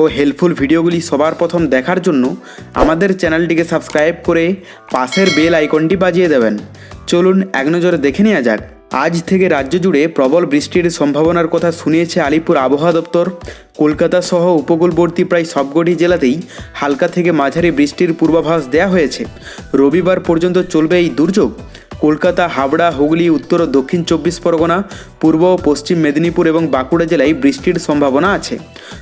ও helpful ভিডিওগুলি সবার প্রথম দেখার জন্য আমাদের চ্যানেলটিকে সাবস্ক্রাইব করে পাশের বেল আইকনটি বাজিয়ে দেবেন। চলুন এক নজরে দেখে নেওয়া যাক। আজ থেকে রাজ্য জুড়ে প্রবল বৃষ্টির সম্ভাবনার কথা শুনিয়েছে আলিপুর আবহাওয়া দপ্তর। কলকাতা সহ উপকূলবর্তী প্রায় সবকটি জেলাতেই হালকা থেকে মাঝারি বৃষ্টির পূর্বাভাস দেওয়া হয়েছে। রবিবার পর্যন্ত চলবে এই দুর্যোগ। কলকাতা, হাবড়া, হুগলি, উত্তর ও দক্ষিণ চব্বিশ পরগনা, পূর্ব ও পশ্চিম মেদিনীপুর এবং বাঁকুড়া জেলায় বৃষ্টির সম্ভাবনা আছে।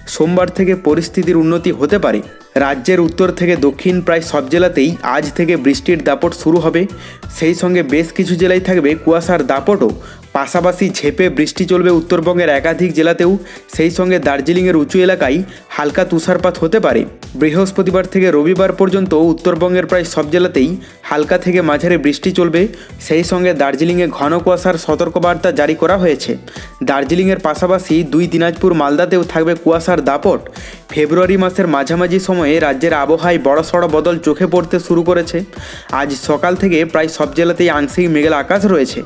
সোমবার থেকে পরিস্থিতির উন্নতি হতে পারে। রাজ্যের উত্তর থেকে দক্ষিণ প্রায় সব জেলাতেই আজ থেকে বৃষ্টির দাপট শুরু হবে। সেই সঙ্গে বেশ কিছু জেলায় থাকবে কুয়াশার দাপটও। পাশাপাশি ঝেপে বৃষ্টি চলবে উত্তরবঙ্গের একাধিক জেলাতেও। সেই সঙ্গে দার্জিলিংয়ের উঁচু এলাকায় হালকা তুষারপাত হতে পারে। বৃহস্পতিবার থেকে রবিবার পর্যন্ত উত্তরবঙ্গের প্রায় সব জেলাতেই হালকা থেকে মাঝারি বৃষ্টি চলবে। সেই সঙ্গে দার্জিলিংয়ে ঘন কুয়াশার সতর্কবার্তা জারি করা হয়েছে। দার্জিলিংয়ের পাশাপাশি দুই দিনাজপুর মালদাতেও থাকবে কুয়াশার দাপট। ফেব্রুয়ারি মাসের মাঝামাঝি সময়ে রাজ্যের আবহাওয়ায় বড়সড় বদল চোখে পড়তে শুরু করেছে। আজ সকাল থেকে প্রায় সব জেলাতেই আংশিক মেঘলা আকাশ রয়েছে।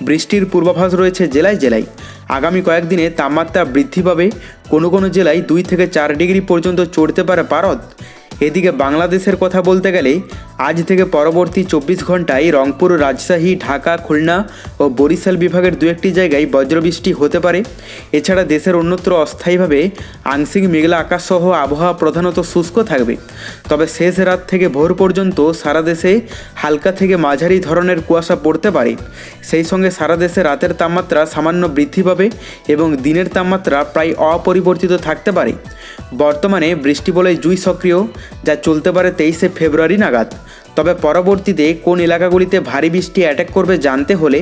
বৃষ্টির পূর্বাভাস রয়েছে জেলায় জেলায়। আগামী কয়েকদিনে তাপমাত্রা বৃদ্ধি পাবে। কোনো কোনো জেলায় দুই থেকে চার ডিগ্রি পর্যন্ত চড়তে পারে পারদ এদিকে বাংলাদেশের কথা বলতে গেলে আজ থেকে পরবর্তী চব্বিশ ঘন্টায় রংপুর, রাজশাহী, ঢাকা, খুলনা ও বরিশাল বিভাগের দু একটি জায়গায় বজ্রবৃষ্টি হতে পারে। এছাড়া দেশের অন্যত্র অস্থায়ীভাবে আংশিক মেঘলা আকাশসহ আবহাওয়া প্রধানত শুষ্ক থাকবে। তবে শেষ রাত থেকে ভোর পর্যন্ত সারা দেশে হালকা থেকে মাঝারি ধরনের কুয়াশা পড়তে পারে। সেই সঙ্গে সারা দেশে রাতের তাপমাত্রা সামান্য বৃদ্ধি পাবে এবং দিনের তাপমাত্রা প্রায় অপরিবর্তিত থাকতে পারে। বর্তমানে বৃষ্টি বলে জুই সক্রিয়, যা চলতে পারে তেইশে ফেব্রুয়ারি নাগাদ। তবে পরবর্তীতে কোন এলাকাগুলিতে ভারী বৃষ্টি অ্যাটাক করবে জানতে হলে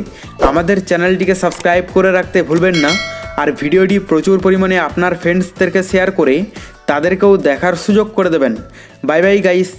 আমাদের চ্যানেলটিকে সাবস্ক্রাইব করে রাখতে ভুলবেন না। আর ভিডিওটি প্রচুর পরিমাণে আপনার ফ্রেন্ডসদেরকে শেয়ার করে তাদেরকেও দেখার সুযোগ করে দেবেন। Bye bye guys